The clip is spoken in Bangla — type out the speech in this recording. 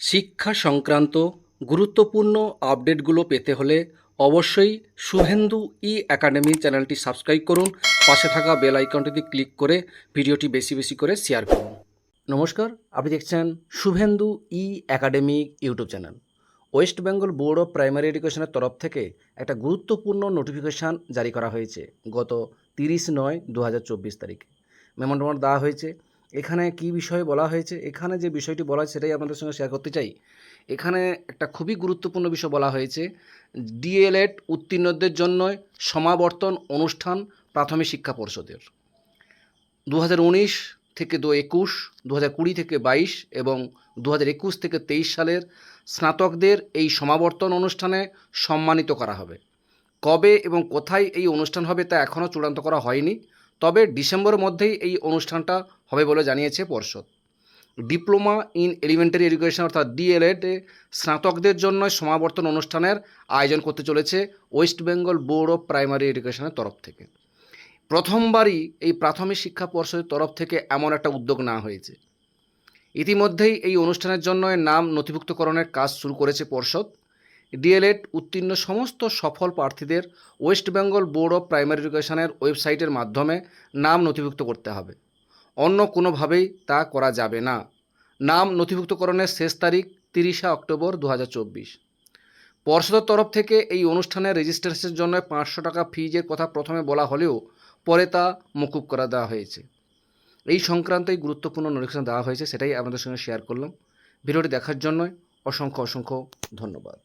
শিক্ষা সংক্রান্ত গুরুত্বপূর্ণ আপডেটগুলো পেতে হলে অবশ্যই শুভেন্দু ই একাডেমি চ্যানেলটি সাবস্ক্রাইব করুন। পাশে থাকা বেল আইকনটিতে ক্লিক করে ভিডিওটি বেশি বেশি করে শেয়ার করুন। নমস্কার, আপনি দেখছেন Suvendu E academy YouTube channel. West Bengal board of primary এডুকেশনের তরফ থেকে একটা গুরুত্বপূর্ণ নোটিফিকেশান জারি করা হয়েছে গত তিরিশ নয় দু তারিখে। মেমোন্ডামর দেওয়া হয়েছে এখানে কি বিষয়ে বলা হয়েছে? এখানে যে বিষয়টি বলা হয় সেটাই আপনাদের সঙ্গে শেয়ার করতে চাই। এখানে একটা খুবই গুরুত্বপূর্ণ বিষয় বলা হয়েছে। ডিএলএড উত্তীর্ণদের জন্য সমাবর্তন অনুষ্ঠান প্রাথমিক শিক্ষা পর্ষদের। দু থেকে দু একুশ দু কুড়ি থেকে বাইশ এবং দু একুশ থেকে তেইশ সালের স্নাতকদের এই সমাবর্তন অনুষ্ঠানে সম্মানিত করা হবে। কবে এবং কোথায় এই অনুষ্ঠান হবে তা এখনও চূড়ান্ত করা হয়নি। তবে ডিসেম্বরের মধ্যেই এই অনুষ্ঠানটা হবে বলে জানিয়েছে পর্ষদ। ডিপ্লোমা ইন এলিমেন্টারি এডুকেশন অর্থাৎ ডিএলএড স্নাতকদের জন্য সমাবর্তন অনুষ্ঠানের আয়োজন করতে চলেছে West Bengal board of primary এডুকেশনের তরফ থেকে। প্রথমবারই এই প্রাথমিক শিক্ষা পর্ষদের তরফ থেকে এমন একটা উদ্যোগ না হয়েছে। ইতিমধ্যেই এই অনুষ্ঠানের জন্য নাম নথিভুক্তকরণের কাজ শুরু করেছে পর্ষদ। ডিএলএড উত্তীর্ণ সমস্ত সফল প্রার্থীদের West Bengal board of primary এডুকেশনের ওয়েবসাইটের মাধ্যমে নাম নথিভুক্ত করতে হবে। অন্য কোনোভাবেই তা করা যাবে না। নাম নথিভুক্তকরণের শেষ তারিখ তিরিশে অক্টোবর দু পর্ষদের তরফ থেকে এই অনুষ্ঠানের রেজিস্ট্রেশনের জন্য পাঁচশো টাকা ফিজের কথা প্রথমে বলা হলেও পরে তা মকুব করা দেওয়া হয়েছে। এই সংক্রান্ত এই গুরুত্বপূর্ণ নোটিফিকেশন দেওয়া হয়েছে, সেটাই আপনাদের সঙ্গে শেয়ার করলাম। ভিডিওটি দেখার জন্য অসংখ্য অসংখ্য ধন্যবাদ।